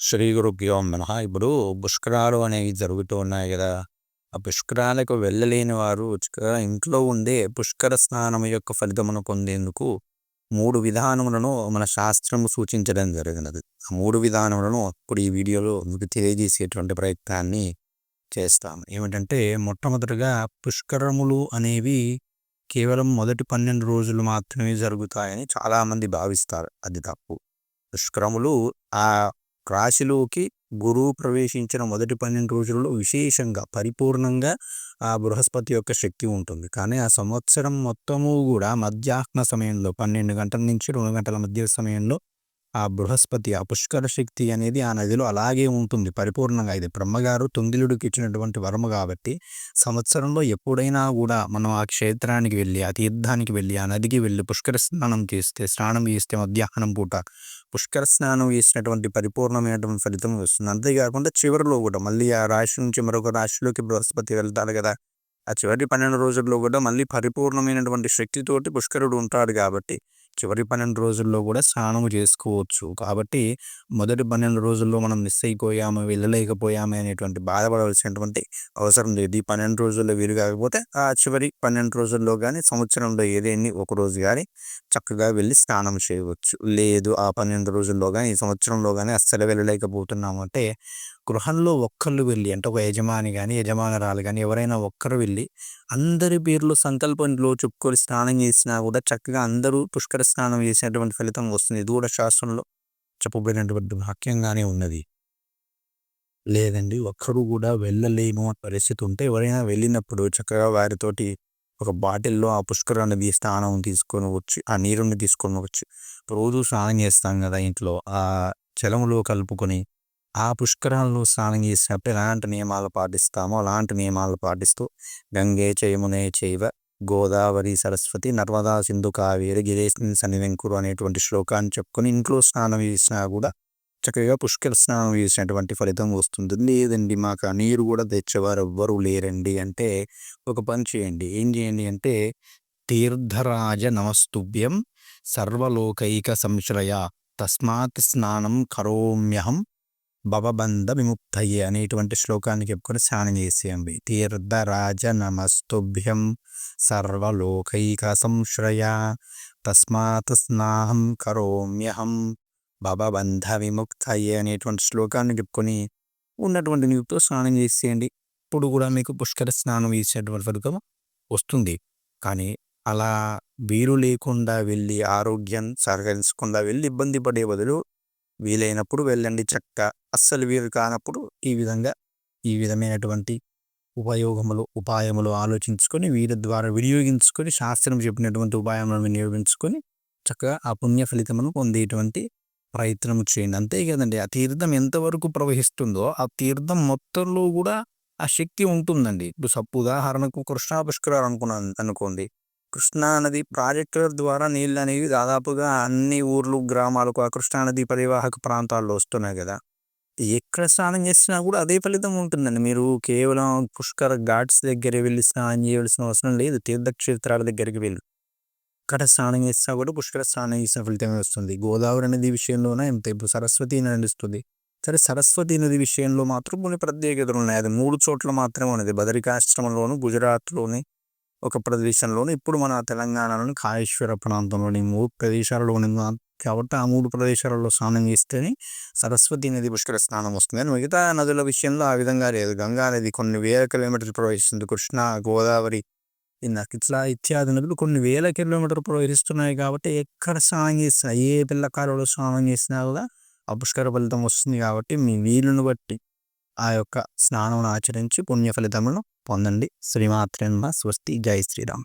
శ్రీ గురుభ్యో మినహా ఇప్పుడు పుష్కరాలు అనేవి జరుగుతూ ఉన్నాయి కదా. ఆ పుష్కరాలకు వెళ్ళలేని వారు ఇంట్లో ఉండే పుష్కర స్నానం యొక్క ఫలితమును పొందేందుకు మూడు విధానములను మన శాస్త్రము సూచించడం జరిగినది. ఆ మూడు విధానములను ఇప్పుడు ఈ వీడియోలో మీకు తెలియజేసేటువంటి ప్రయత్నాన్ని చేస్తాము. ఏమిటంటే మొట్టమొదటిగా పుష్కరములు అనేవి కేవలం మొదటి పన్నెండు రోజులు మాత్రమే జరుగుతాయని చాలామంది భావిస్తారు. అది తప్పు. పుష్కరములు ఆ రాశిలోకి గురువు ప్రవేశించిన మొదటి పన్నెండు రోజులలో విశేషంగా పరిపూర్ణంగా ఆ బృహస్పతి యొక్క శక్తి ఉంటుంది. కానీ ఆ సంవత్సరం మొత్తము కూడా మధ్యాహ్న సమయంలో పన్నెండు గంటల నుంచి రెండు గంటల మధ్య సమయంలో ఆ బృహస్పతి ఆ పుష్కర శక్తి అనేది ఆ నదిలో అలాగే ఉంటుంది. పరిపూర్ణంగా ఇది బ్రహ్మగారు తుంగిలుడికి ఇచ్చినటువంటి వరము కాబట్టి సంవత్సరంలో ఎప్పుడైనా కూడా మనం ఆ క్షేత్రానికి వెళ్ళి ఆ తీర్థానికి వెళ్ళి ఆ నదికి వెళ్ళి పుష్కర స్నానం చేస్తే స్నానం చేస్తే మధ్యాహ్నం పూట పుష్కర స్నానం చేసినటువంటి పరిపూర్ణమైనటువంటి ఫలితం వస్తుంది. అంతేకాకుండా చివరిలో కూడా మళ్ళీ ఆ రాశి నుంచి మరొక రాశిలోకి బృహస్పతి వెళ్తారు కదా! ఆ చివరి పన్నెండు రోజుల్లో కూడా మళ్ళీ పరిపూర్ణమైనటువంటి శక్తితోటి పుష్కరుడు ఉంటాడు కాబట్టి చివరి పన్నెండు రోజుల్లో కూడా స్నానము చేసుకోవచ్చు. కాబట్టి మొదటి పన్నెండు రోజుల్లో మనం మిస్ అయిపోయాము వెళ్ళలేకపోయాము అనేటువంటి బాధపడవలసినటువంటి అవసరం లేదు. ఈ పన్నెండు రోజుల్లో వీలు కాకపోతే ఆ చివరి పన్నెండు రోజుల్లో కానీ సంవత్సరంలో ఏదేని ఒక రోజు కానీ చక్కగా వెళ్ళి స్నానం చేయవచ్చు. లేదు ఆ పన్నెండు రోజుల్లో కానీ ఈ సంవత్సరంలో కానీ అస్సలు వెళ్ళలేకపోతున్నాము అంటే గృహంలో ఒక్కళ్ళు వెళ్ళి అంటే ఒక యజమాని కానీ యజమానురాలు కానీ ఎవరైనా ఒక్కరు వెళ్ళి అందరి పేర్లు సంకల్పంలో చెప్పుకొని స్నానం చేసినా కూడా చక్కగా అందరూ పుష్కర స్నానం చేసినటువంటి ఫలితం వస్తుంది. ఇది కూడా శాస్త్రంలో చెప్పబడినటువంటి వాక్యంగానే ఉన్నది. లేదండి ఒక్కరు కూడా వెళ్ళలేము పరిస్థితి ఉంటే ఎవరైనా వెళ్ళినప్పుడు చక్కగా వారితోటి ఒక బాటిల్లో ఆ పుష్కరాన్ని స్నానం తీసుకొని వచ్చి ఆ నీరుని తీసుకొని వచ్చి రోజు స్నానం చేస్తాం కదా ఇంట్లో. ఆ జలములో కలుపుకొని ఆ పుష్కరాల్లో స్నానం చేసినప్పుడు ఎలాంటి నియమాలు పాటిస్తామో అలాంటి నియమాలు పాటిస్తూ గంగే చేయమునే చేయవ గోదావరి సరస్వతి నర్మదా సింధు కావేరి గిరేశ్ సన్నివెంకురు అనేటువంటి శ్లోకాన్ని చెప్పుకొని ఇంట్లో స్నానం చేసినా కూడా చక్కగా పుష్కర స్నానం చేసినటువంటి ఫలితం వస్తుంది. లేదండి మాకు ఆ నీరు కూడా తెచ్చేవారు ఎవ్వరూ లేరండి. అంటే ఒక పని చేయండి. ఏం చేయండి అంటే తీర్థరాజ నమస్తుభ్యం సర్వలోకైక సంశ్రయ తస్మాత్ స్నానం కరోమ్యహం భవబంధ విముక్తయ్యే అనేటువంటి శ్లోకాన్ని చెప్పుకొని స్నానం చేసేయండి. తీర్థరాజ నమస్తుభ్యం సర్వలోకైక సంశ్రయ తస్మాత్ స్నాహం కరోమ్యహం భవబంధ విముక్తయ్యే అనేటువంటి శ్లోకాన్ని చెప్పుకొని ఉన్నటువంటి నీటితో స్నానం చేసేయండి. ఇప్పుడు కూడా మీకు పుష్కర స్నానం చేసేటువంటి ఫలితం వస్తుంది. కానీ అలా వీరు లేకుండా వెళ్ళి ఆరోగ్యం సహకరించకుండా వెళ్ళి ఇబ్బంది పడే బదులు వీలైనప్పుడు వెళ్ళండి చక్క అస్సలు వీలు కానప్పుడు ఈ విధంగా ఈ విధమైనటువంటి ఉపయోగములు ఉపాయములు ఆలోచించుకొని వీరి ద్వారా వినియోగించుకొని శాస్త్రం చెప్పినటువంటి ఉపాయములను వినియోగించుకొని చక్కగా ఆ పుణ్య ఫలితమును పొందేటువంటి ప్రయత్నం చేయండి. అంతే కదండి ఆ తీర్థం ఎంతవరకు ప్రవహిస్తుందో ఆ తీర్థం మొత్తంలో కూడా ఆ శక్తి ఉంటుందండి. ఇప్పుడు సప్పు ఉదాహరణకు కృష్ణా పుష్కరాలు అనుకున్నాను అనుకోండి. కృష్ణానది ప్రాజెక్టుల ద్వారా నీళ్ళు అనేవి దాదాపుగా అన్ని ఊర్లు గ్రామాలకు ఆ కృష్ణానది పరివాహక ప్రాంతాల్లో వస్తున్నాయి కదా. ఎక్కడ స్నానం చేసినా కూడా అదే ఫలితం ఉంటుందండి. మీరు కేవలం పుష్కర ఘాట్స్ దగ్గర వెళ్ళి స్నానం చేయవలసిన అవసరం లేదు. తీర్థక్షేత్రాల దగ్గరికి వెళ్ళి అక్కడ స్నానం చేసినా కూడా పుష్కర స్నానం చేసిన ఫలితమే వస్తుంది. గోదావరి నది విషయంలోనే? ఎంత ఇప్పుడు సరస్వతి నడుస్తుంది. సరే సరస్వతి నది విషయంలో మాత్రం కొన్ని ప్రత్యేకతలు ఉన్నాయి. అది మూడు చోట్ల మాత్రమే ఉన్నది. బదరికాశ్రమంలోను గుజరాత్లోని ఒక ప్రదేశంలోని ఇప్పుడు మన తెలంగాణలోని కాళేశ్వర ప్రాంతంలోని మూడు ప్రదేశాలలోని కాబట్టి ఆ మూడు ప్రదేశాలలో స్నానం చేస్తేనే సరస్వతి నది పుష్కర స్నానం వస్తుంది. అని మిగతా నదుల విషయంలో ఆ విధంగా లేదు. గంగా నది కొన్ని వేల కిలోమీటర్లు ప్రవహిస్తుంది. కృష్ణ గోదావరి నాకు ఇట్లా ఇత్యాది నదులు కొన్ని వేల కిలోమీటర్లు ప్రవహిస్తున్నాయి కాబట్టి ఎక్కడ స్నానం చేసినా ఏ పిల్లకారులో స్నానం చేసినా కూడా ఆ పుష్కర ఫలితం వస్తుంది కాబట్టి మీ వీలుని బట్టి ఆ యొక్క స్నానం ఆచరించి పుణ్య ఫలితమును పొందండి శ్రీమాత్రేన్మ స్వస్తి. జై శ్రీరామ్.